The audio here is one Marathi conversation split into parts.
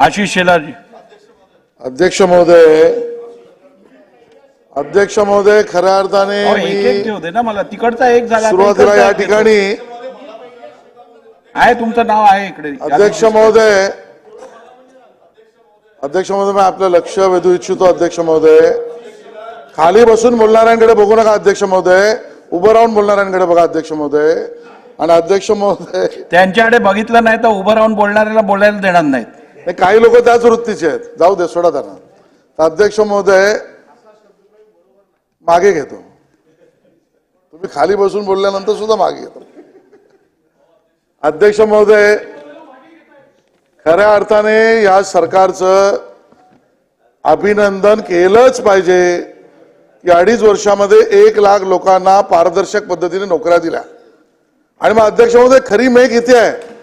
आशिष शेलारजी अध्यक्ष महोदय अध्यक्ष महोदय खऱ्या अर्थाने अहो, एक एक मी ठेवू दे ना मला तिकडचा एक झाला सुरुवातीला या. ठिकाणी आहे तुमचं नाव आहे इकडे. अध्यक्ष महोदय अध्यक्ष महोदय मी आपलं लक्ष वेधू इच्छितो अध्यक्ष महोदय. खाली बसून बोलणाऱ्यांकडे बघू नका अध्यक्ष महोदय. उभं राहून बोलणाऱ्यांकडे बघा अध्यक्ष महोदय. आणि अध्यक्ष महोदय त्यांच्याकडे बघितलं नाही तर उभं राहून बोलणाऱ्याला बोलायला देणार नाहीत. हे काही लोक त्याच वृत्तीचे आहेत. जाऊ दे सोडा त्यांना. तर अध्यक्ष महोदय मागे घेतो. तुम्ही खाली बसून बोलल्यानंतर सुद्धा मागे घेतो. अध्यक्ष महोदय खऱ्या अर्थाने या सरकारचं अभिनंदन केलंच पाहिजे की अडीच वर्षामध्ये एक लाख लोकांना पारदर्शक पद्धतीने नोकऱ्या दिल्या. आणि मग अध्यक्ष महोदय खरी मेघ इथे आहे.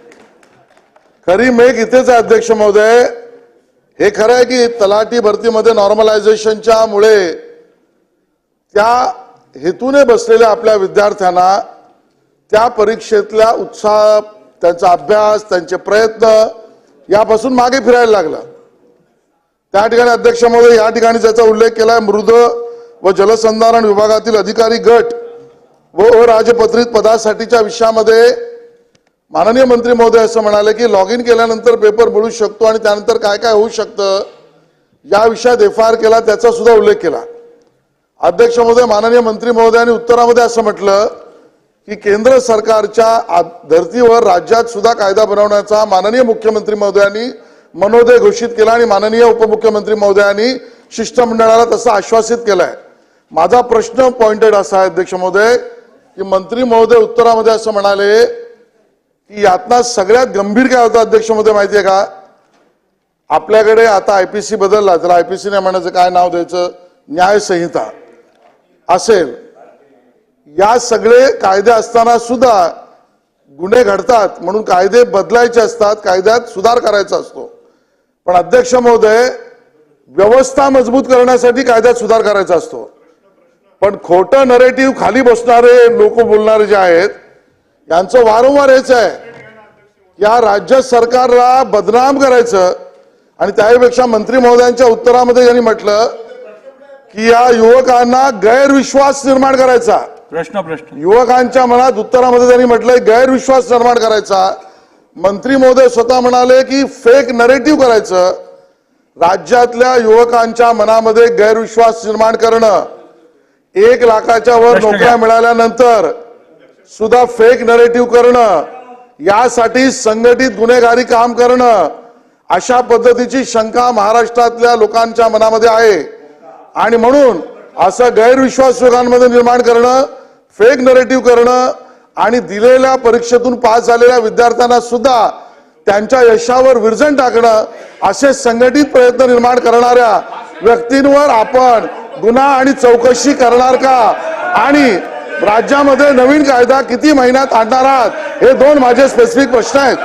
खरी मेघ इथेच आहे अध्यक्ष महोदय. हे खरं आहे की तलाठी भरतीमध्ये नॉर्मलायझेशनच्या मुळे त्या हेतूने बसलेल्या आपल्या विद्यार्थ्यांना त्या परीक्षेतल्या उत्साह त्यांचा अभ्यास त्यांचे प्रयत्न यापासून मागे फिरायला लागला. त्या ठिकाणी अध्यक्ष महोदय या ठिकाणी ज्याचा उल्लेख केलाय मृद व जलसंधारण विभागातील अधिकारी गट व अराजपत्रित पदासाठीच्या विषयामध्ये माननीय मंत्री महोदय असं म्हणाले की लॉग इन केल्यानंतर पेपर मिळू शकतो आणि त्यानंतर काय काय होऊ शकतं? या विषयात एफ आय आर केला त्याचा सुद्धा उल्लेख केला. अध्यक्ष महोदय माननीय मंत्री महोदयांनी उत्तरामध्ये असं म्हटलं की केंद्र सरकारच्या धर्तीवर राज्यात सुद्धा कायदा बनवण्याचा माननीय मुख्यमंत्री महोदयांनी मनोदय घोषित केला आणि माननीय उपमुख्यमंत्री महोदयांनी शिष्टमंडळाला तसं आश्वासित केलंय. माझा प्रश्न पॉइंटेड असा आहे अध्यक्ष महोदय की मंत्री महोदय उत्तरामध्ये असं म्हणाले की यातना सगळ्यात गंभीर काय होतं अध्यक्ष महोदय माहितीये का? आपल्याकडे आता आयपीसी बदलला त्याला आयपीसीने म्हणायचं काय नाव द्यायचं? न्यायसंहिता असेल. या सगळे कायदे असताना सुद्धा गुन्हे घडतात म्हणून कायदे बदलायचे असतात कायद्यात सुधार करायचा असतो. पण अध्यक्ष महोदय व्यवस्था मजबूत करण्यासाठी कायद्यात सुधार करायचा असतो. पण खोटं नरेटिव्ह खाली बसणारे लोक बोलणारे जे आहेत यांचं वारंवार हेच आहे या राज्य सरकारला बदनाम करायचं. आणि त्यापेक्षा मंत्री महोदयांच्या उत्तरामध्ये त्यांनी म्हटलं की या युवकांना गैरविश्वास निर्माण करायचा. प्रश्न प्रश्न. युवकांच्या मनात उत्तरामध्ये त्यांनी म्हटलंय गैरविश्वास निर्माण करायचा. मंत्री महोदय स्वतः म्हणाले की फेक नरेटिव्ह करायचं. राज्यातल्या युवकांच्या मनामध्ये गैरविश्वास निर्माण करणं. एक लाखाच्या वर नोकऱ्या. मिळाल्यानंतर सुद्धा फेक नरेटिव्ह करणं यासाठी संघटित गुन्हेगारी काम करणं अशा पद्धतीची शंका महाराष्ट्रातल्या लोकांच्या मनामध्ये आहे. आणि म्हणून असं गैरविश्वास लोकांमध्ये निर्माण करणं फेक नरेटिव्ह करणं आणि दिलेल्या परीक्षेतून पास झालेल्या विद्यार्थ्यांना सुद्धा त्यांच्या यशावर विरजण टाकणं असे संघटित प्रयत्न निर्माण करणाऱ्या व्यक्तींवर आपण गुन्हा आणि चौकशी करणार का? आणि राज्यामध्ये नवीन कायदा किती महिन्यात आणणार आहात? हे दोन माझे स्पेसिफिक प्रश्न आहेत.